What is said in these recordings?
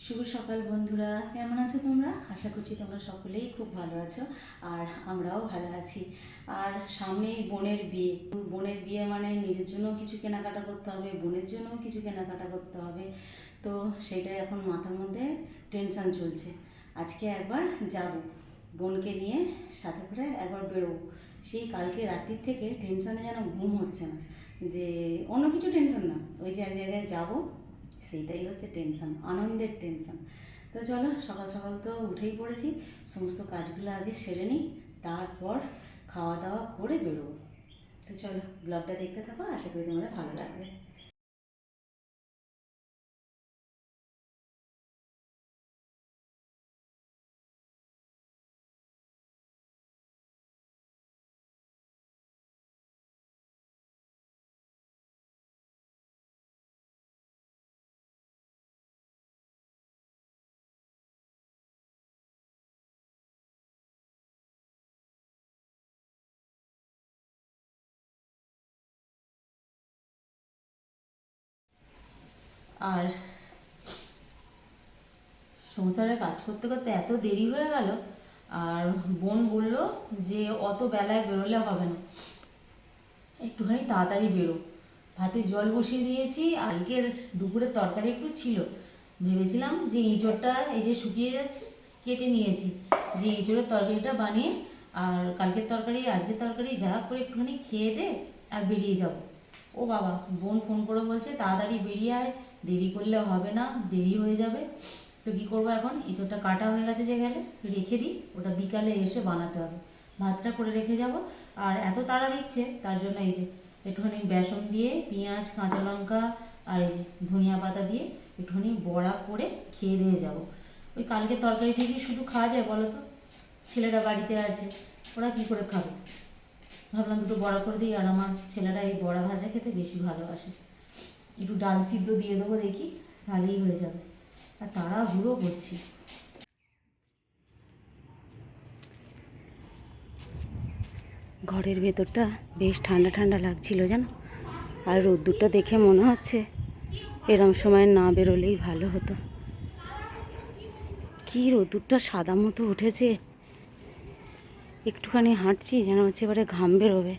শুভ সকাল বন্ধুরা, কেমন আছো তোমরা? আশা করছি তোমরা সকলেই খুব ভালো আছো আর আমরাও ভালো আছি। আর সামনেই বোনের বিয়ে। বোনের বিয়ে মানে নিজের জন্য কিছু কেনাকাটা করতে হবে, বোনের জন্যও কিছু কেনাকাটা করতে হবে। তো সেটাই এখন মাথার মধ্যে টেনশান চলছে। আজকে একবার যাব। বোনকে নিয়ে সাথে করে একবার বেরোবো। সেই কালকে রাত্রির থেকে টেনশনে যেন ঘুম হচ্ছে না। যে অন্য কিছু টেনশন না। ওই যে এক জায়গায় যাব সেইটাই হচ্ছে টেনশন আনন্দের টেনশন তো চলো, সকাল সকাল তো উঠেই পড়েছি, সমস্ত কাজগুলো আগে সেরে নিই, তারপর খাওয়া দাওয়া করে বেরোবো। তো চলো, ব্লগটা দেখতে থাকো, আশা করি তোমাদের ভালো লাগবে। আর সংসারে কাজ করতে করতে এত দেরি হয়ে গেল, আর বোন বলল যে অত বেলায় বেরোলে হবে না। একটুখানি তাড়াতাড়ি বেরো। ভাতে জল বসিয়ে দিয়েছি, আর কালকের দুপুরের তরকারি একটু ছিল। ভেবেছিলাম যে ইঁচড়টা এই যে শুকিয়ে যাচ্ছে, কেটে নিয়েছি। যে ইঁচড়ের তরকারিটা বানিয়ে, আর কালকের তরকারি, আজকের তরকারি, যা করে একটুখানি খেয়ে দে, আর বেরিয়ে যাব। ও বাবা, বোন ফোন করে বলছে, তাড়াতাড়ি বেরিয়ে আয়, দেরি করলে হবে না, দেরি হয়ে যাবে। তো কী করব এখন? ইঁচড়টা কাটা হয়ে গেছে যে গেলে রেখে দিই, ওটা বিকালে এসে বানাতে হবে। ভাতটা করে রেখে যাব। আর এত তাড়া দিচ্ছে, তার জন্য এই যে, একটুখানি বেসন দিয়ে, পেঁয়াজ, কাঁচা লঙ্কা, আর এই যে, ধনিয়া পাতা দিয়ে একটুখানি বড়া করে খেয়ে দিয়ে যাব। ওই কালকে তরকারি থেকেই শুধু খাওয়া যায় বলো তো? ছেলেরা বাড়িতে আছে, ওরা কি করে খাবে? ভাবলাম দুটো বড়া করে দিই, আর আমার ছেলেরা এই বড়া ভাজা খেতে বেশি ভালোবাসে। একটু ডাল সিদ্ধ দিয়ে দেবো দেখি, তাহলেই হয়ে যাবে। আর তারা হুড়ো করছি। ঘরের ভেতরটা বেশ ঠান্ডা ঠান্ডা লাগছিল জানো? আর রোদ্দুরটা দেখে মনে হচ্ছে এরম সময় না বেরোলেই ভালো হতো। কি রোদ্দুরটা সাদা মতো উঠেছে। একটুখানি হাঁটছি, যেন হচ্ছে এবারে ঘাম বেরোবে।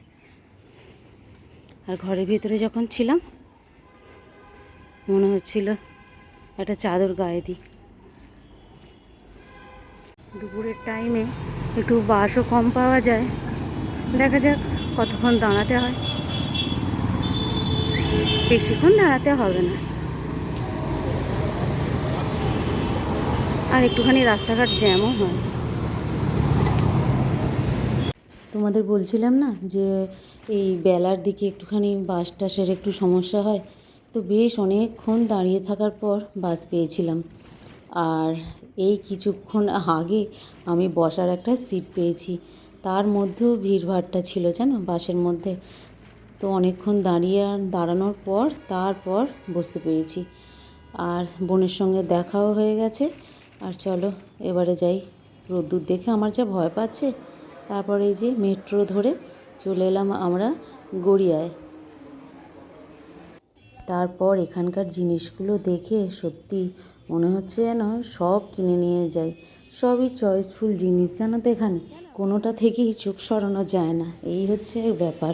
আর ঘরের ভিতরে যখন ছিলাম, মনে হচ্ছিল একটা চাদর গায়ে দিই। দুপুরের টাইমে একটু বাসও কম পাওয়া যায়। দেখা যাক কতক্ষণ দাঁড়াতে হয়। বেশিক্ষণ দাঁড়াতে হবে না। আর একটুখানি রাস্তাঘাট জ্যামও হয়। তোমাদের বলছিলাম না যে এই বেলার দিকে একটুখানি বাস টাসের একটু সমস্যা হয়, তো বেশ অনেকক্ষণ দাঁড়িয়ে থাকার পর বাস পেয়েছিলাম। আর এই কিছুক্ষণ আগে আমি বসার একটা সিট পেয়েছি। তার মধ্যেও ভিড়ভাড়টা ছিল জানো বাসের মধ্যে। তো অনেকক্ষণ দাঁড়িয়ে দাঁড়ানোর পর তারপর বসতে পেরেছি। আর বোনের সঙ্গে দেখাও হয়ে গেছে। আর চলো, এবারে যাই। রোদ্দুর দেখে আমার যা ভয় পাচ্ছে তারপরে এই যে মেট্রো ধরে চলে এলাম আমরা গড়িয়ায়। তারপর এখানকার জিনিসগুলো দেখে সত্যি মনে হচ্ছে যেন সব কিনে নিয়ে যাই। সবই চয়েসফুল জিনিস জানো তো এখানে? কোনোটা থেকেই চোখ সরানো যায় না। এই হচ্ছে ব্যাপার।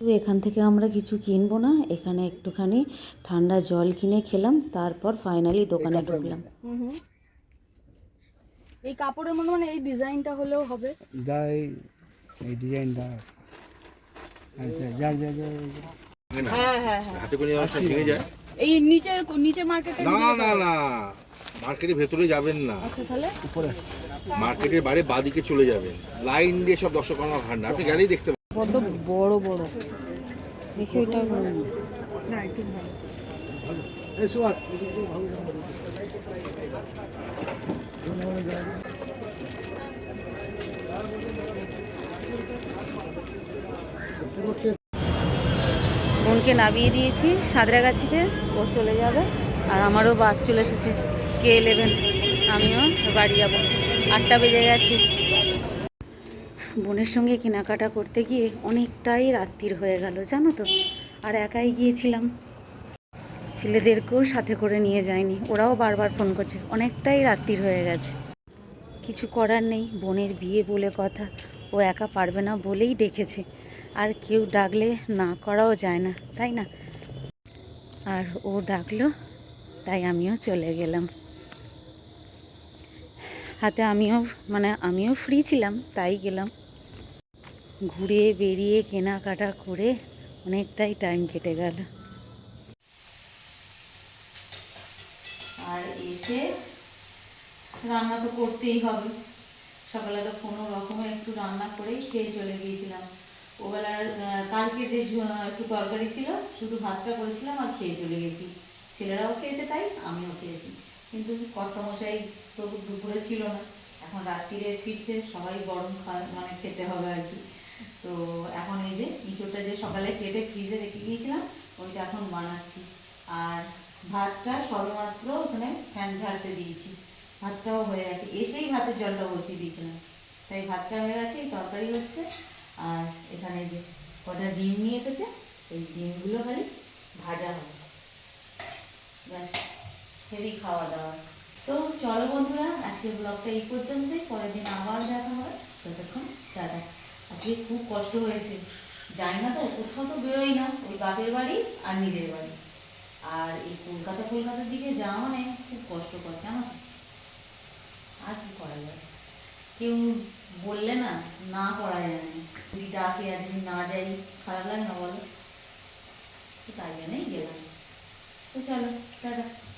তো এখান থেকে আমরা কিছু কিনবো না। এখানে একটুখানি ঠান্ডা জল কিনে খেলাম। তারপর ফাইনালি দোকানে ঢুকলাম। এই কাপড়ের মধ্যে মানে এই ডিজাইনটা হলেও হবে। যা এই এই ডিজাইনটা। আচ্ছা যা যা। হ্যাঁ হ্যাঁ হ্যাঁ। হাতে করে সময় ভেঙে যায়। এই নিচে নিচে মার্কেটে না না না। মার্কেটের ভেতরে যাবেন না। আচ্ছা তাহলে? উপরে। মার্কেটের বাইরে বাদিকে চলে যাবেন। লাইন দিয়ে সব দর্শক আমার ভান্ডার আপনি গেলেই দেখতে পাবেন। বড় বড়। দেখি ওটা বোনকে নামিয়ে দিয়েছি, সাঁতরাগাছিতে, ও চলে যাবে। আর আমারও বাস চলে এসেছে। কে ইলেভেন আমিও বাড়ি যাব। আটটা বেজে গেছে। বোনের সঙ্গে কেনাকাটা করতে গিয়ে অনেকটাই রাত্রির হয়ে গেল, জানো তো? আর একাই গিয়েছিলাম। ছেলেদেরকেও সাথে করে নিয়ে যায়নি ওরাও বারবার ফোন করছে। অনেকটাই রাত্রির হয়ে গেছে। কিছু করার নেই, বোনের বিয়ে বলে কথা। ও একা পারবে না বলেই ডেকেছে। আর কেউ ডাকলে না করাও যায় না, তাই না? আর ও ডাকলো, তাই আমিও চলে গেলাম। হাতে আমিও মানে আমিও ফ্রি ছিলাম, তাই গেলাম। ঘুরে বেরিয়ে কেনাকাটা করে অনেকটাই টাইম কেটে গেল। আর এসে রান্না তো করতেই হবে। সকালে তো কোনো রকমে একটু রান্না করেই খেয়ে চলে গিয়েছিলাম। ওবেলার কালকে যে একটু তরকারি ছিল, শুধু ভাতটা করেছিলাম আর খেয়ে চলে গেছি। ছেলেরাও খেয়েছে তাই, আমিও খেয়েছি। কিন্তু কর্তামশাই তো দুপুরে ছিল না। এখন রাত্রিরে ফিরছে, সবাই গরম খায় মানে খেতে হবে আর কি। তো এখন এই যে ইঁচড়টা যে সকালে কেটে ফ্রিজে রেখে গিয়েছিলাম, ওইটা এখন বানাচ্ছি। আর ভাতটা সবেমাত্র ওখানে ফ্যান ঝাড়তে দিয়েছি। ভাতটাও হয়ে গেছে। এসেই ভাতের জলটা বসিয়ে দিয়েছিলাম। তাই ভাতটা হয়ে গেছে তরকারি হচ্ছে। আর এখানে যে কটা ডিম নিয়ে এসেছে, এই ডিমগুলো খালি ভাজা হবে। হেভি খাওয়া দাওয়া। তো চলো বন্ধুরা, আজকের ব্লগটা এই পর্যন্তই। পরের দিন আবার দেখা হয় ততক্ষণ দাদা আজকে খুব কষ্ট হয়েছে। যাই না তো, কোথাও তো বেরোই না। ওই বাপের বাড়ি আর নিজের বাড়ি। আর এই কলকাতা কলকাতার দিকে যাওয়া মানে খুব কষ্টকর জানো? আর কি করা যায়? কেউ বললে না না করা যায় না। তুই ডাকে আর যদি না যাই, খারাপ লাগে না বলো? তো তাই জন্যই গেলাম। তো চলো, টাটা।